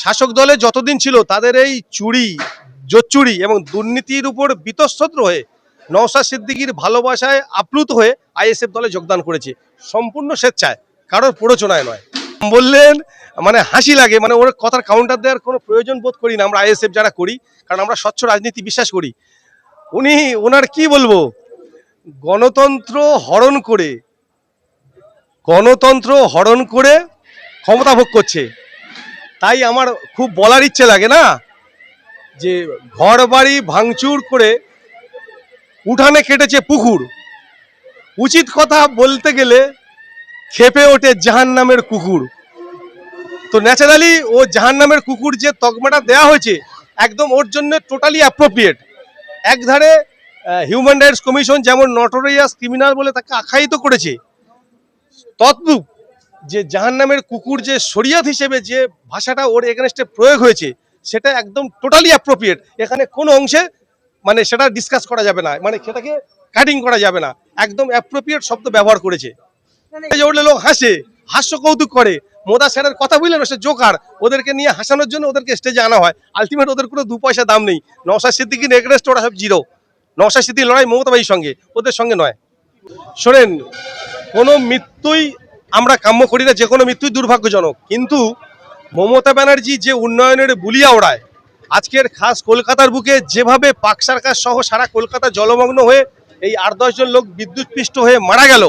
শাসক দলে যতদিন ছিল তাদের এই চুরি, জোচ্চুরি এবং দুর্নীতির উপর বিতস্তত্র হয়ে নওশাদ সিদ্দিকীর ভালোবাসায় আপ্লুত হয়ে আইএসএফ দলে যোগদান করেছে। সম্পূর্ণ স্বেচ্ছায়, কারোর প্ররোচনায় নয়। বললেন মানে হাসি লাগে মানে ওর কথার কাউন্টার দেওয়ার কোনো প্রয়োজন বোধ করি না, আমরা আইএসএফ যারা করি, কারণ আমরা স্বচ্ছ রাজনীতি বিশ্বাস করি। উনি ওনার কি বলব? গণতন্ত্র হরণ করে, গণতন্ত্র হরণ করে ক্ষমতা ভোগ করছে। তাই আমার খুব বলার ইচ্ছে লাগে না যে ঘর বাড়ি ভাঙচুর করে উঠানে কেটেছে পুকুর। উচিত কথা বলতে গেলে খেপে ওঠে জাহান নামের কুকুর। তো ন্যাচারালি ও জাহান নামের কুকুর যে তকমাটা দেওয়া হয়েছে একদম ওর জন্য টোটালি অ্যাপ্রোপ্রিয়েট একধারে হিউম্যান রাইটস কমিশন যেমন নটোরিয়াস ক্রিমিনাল বলে তাকে আখ্যায়িত করেছে। তদ্রূপ যে জাহান নামের কুকুর যে শরিয়াত হিসেবে যে ভাষাটা ওর এগেনস্টে প্রয়োগ হয়েছে, সেটা একদম টোটালি অ্যাপ্রোপ্রিয়েট এখানে কোনো অংশে মানে সেটা ডিসকাস করা যাবে না মানে সেটাকে কাটিং করা যাবে না। একদম অ্যাপ্রোপ্রিয়েট শব্দ ব্যবহার করেছে। উঠলে লোক হাসে হাস্য কৌতুক করে। মোদা স্যারের কথা বুঝলেন? সে জোকার ওদেরকে নিয়ে হাসানোর জন্য ওদেরকে স্টেজে আনা হয়। আলটিমেট ওদের কোনো দু পয়সা দাম নেই। নওশাদ সিদ্দিকির এগেনস্ট ওরা সব জিরো নওশাদ সিদ্দিকির লড়াই মমতা ভাইয়ের সঙ্গে। ওদের সঙ্গে নয়। শোনেন, কোনো মৃত্যুই আমরা কাম্য করি না যে কোনো মৃত্যুই দুর্ভাগ্যজনক। কিন্তু মমতা ব্যানার্জি যে উন্নয়নের বুলিয়া ওড়ায়, আজকের খাস কলকাতার বুকে যেভাবে পাক সার্কাস সহ সারা কলকাতা জলমগ্ন হয়ে এই আট দশজন লোক বিদ্যুৎপৃষ্ট হয়ে মারা গেল,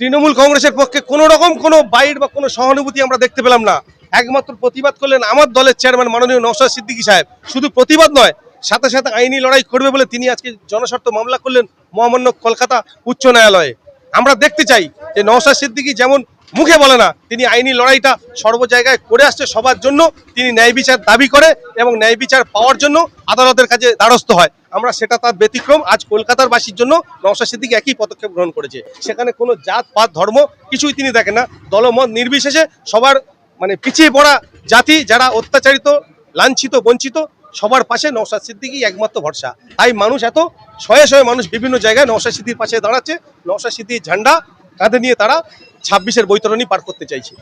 তৃণমূল কংগ্রেসের পক্ষে কোনো রকম কোনো বাইর বা কোনো সহানুভূতি আমরা দেখতে পেলাম না। একমাত্র প্রতিবাদ করলেন আমার দলের চেয়ারম্যান মাননীয় নওশাদ সিদ্দিকী সাহেব। শুধু প্রতিবাদ নয়, সাথে সাথে আইনি লড়াই করবে বলে তিনি আজকে জনস্বার্থ মামলা করলেন মহামান্য কলকাতা উচ্চ ন্যায়ালয়ে। আমরা দেখতে চাই যে নওশাদ সিদ্দিকী যেমন মুখে বলে না, তিনি আইনি লড়াইটা সর্ব জায়গায় করে আসছে সবার জন্য, তিনি ন্যায় বিচার দাবি করে এবং ন্যায় বিচার পাওয়ার জন্য আদালতের কাছে দ্বারস্থ হয়। আমরা সেটা তার ব্যতিক্রম, আজ কলকাতার বাসীর জন্য নওশাদ সিদ্দিকী একই পদক্ষেপ গ্রহণ করেছে। সেখানে কোনো জাত, পাত, ধর্ম কিছুই তিনি দেখেন না। দলমত নির্বিশেষে সবার মানে পিছিয়ে পড়া জাতি যারা অত্যাচারিত, লাঞ্ছিত, বঞ্চিত, সবার পাশে নওশাদ সিদ্দিকী একমাত্র ভরসা। তাই মানুষ এত শয়ে শয়ে মানুষ বিভিন্ন জায়গায় নওশাদ সিদ্দির পাশে দাঁড়াচ্ছে। নওশাদ সিদ্দির ঝান্ডা কাঁধে নিয়ে তারা ছাব্বিশের বৈতরণী পার করতে চাইছে।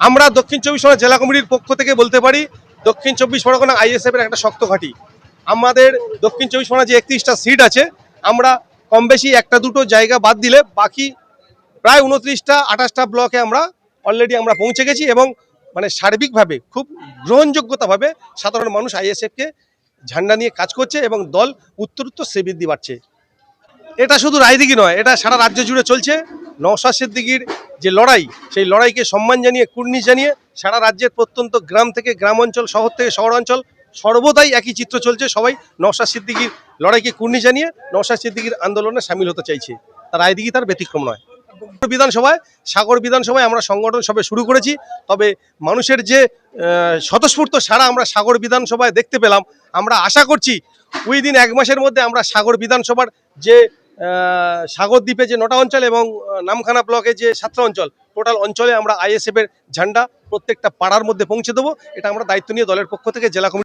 আমরা দক্ষিণ চব্বিশ পরগনা জেলা কমিটির পক্ষ থেকে বলতে পারি দক্ষিণ চব্বিশ পরগনা আইএসএফ এর একটা শক্ত ঘাঁটি। আমাদের দক্ষিণ চব্বিশ পরগনা যে একত্রিশটা সিট আছে আমরা কম বেশি একটা দুটো জায়গা বাদ দিলে বাকি প্রায় উনত্রিশটা আঠাশটা ব্লকে আমরা অলরেডি আমরা পৌঁছে গেছি এবং মানে সার্বিকভাবে খুব গ্রহণযোগ্যতাভাবে সাধারণ মানুষ আইএসএফকে ঝান্ডা নিয়ে কাজ করছে এবং দল উত্তরোত্তর বৃদ্ধি বাড়ছে এটা শুধু রায়দিঘি নয়, এটা সারা রাজ্য জুড়ে চলছে। নওশাদ সিদ্দিকির যে লড়াই, সেই লড়াইকে সম্মান জানিয়ে কুর্নিশ জানিয়ে সারা রাজ্যের প্রত্যন্ত গ্রাম থেকে গ্রাম অঞ্চল শহর থেকে শহর অঞ্চল সর্বদাই একই চিত্র চলছে। সবাই নওশাদ সিদ্দিকির লড়াইকে কুর্নিশ জানিয়ে নওশাদ সিদ্দিকির আন্দোলনে সামিল হতে চাইছে। তার রায়দিঘি তার ব্যতিক্রম নয়। বিধানসভায়, সাগর বিধানসভায় আমরা সংগঠন সবে শুরু করেছি, তবে মানুষের যে স্বতঃস্ফূর্ত সারা আমরা সাগর বিধানসভায় দেখতে পেলাম, আমরা আশা করছি উইদিন এক মাসের মধ্যে আমরা সাগর বিধানসভার যে সাগর দ্বীপে যে নটা অঞ্চল এবং নামখানা ব্লকে যে সাতটা অঞ্চল টোটাল অঞ্চলে আমরা আইএসএফ এর ঝান্ডা প্রত্যেকটা পাড়ার মধ্যে পৌঁছে দেবো, এটা আমরা দায়িত্ব নিয়ে দলের পক্ষ থেকে জেলা কমিটি